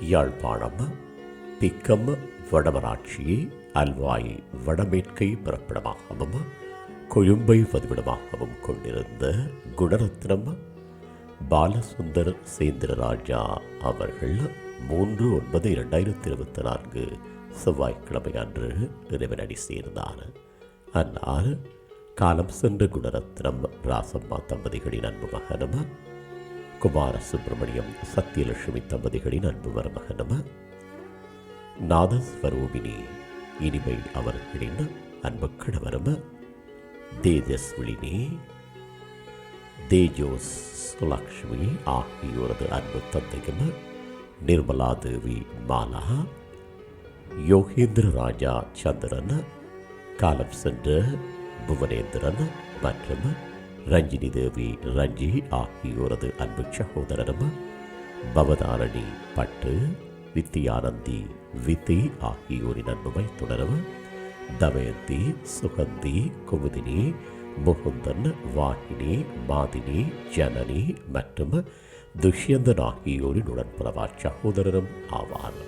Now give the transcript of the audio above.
யாழ்ப்பாணம் பிக்கம் வடமராட்சி அல்வாய் வடமேற்கை பிறப்பிடமாகவும் கொழும்பை பதிவிடமாகவும் கொண்டிருந்த குணரத்னம் பாலசுந்தர் சேந்திரராஜா அவர்கள் மூன்று ஒன்பது இரண்டாயிரத்தி இருபத்தி நான்கு செவ்வாய்க்கிழமை அன்று இறைவனடி சேர்ந்தார். அன்னார் காலம் சென்ற குணரத்னம் ராசம்மா தம்பதிகளின் அன்பு மகனும் குமார சுப்பிரமணியம் சத்யலட்சுமி தம்பதிகளின் அன்பு மருமகனும் நாதஸ்வரூபினி இனிமை அவர்களின் அன்பு கணவரும். தேஜஸ்வினி தேஜோஸ் சுலக்ஷ்மி ஆகியோரது அன்பு தந்தையும் நிர்மலா தேவி மாலா யோகேந்திர ராஜா சந்திரன் காலம் சென்ற புவனேந்திரன் மற்றும் ரஞ்சினி தேவி ரஞ்சி ஆகியோரது அன்பு சகோதரரும் பவதாரணி பட்டு வித்தியானந்தி வித்தி ஆகியோரின் அன்புமை தொடரும் தமயந்தி சுகந்தி குமுதினி முகுந்தன் வாகினி மாதினி ஜனனி மற்றும் துஷ்யந்தன் ஆகியோரின் உடன்புறவா சகோதரரும் ஆவார்.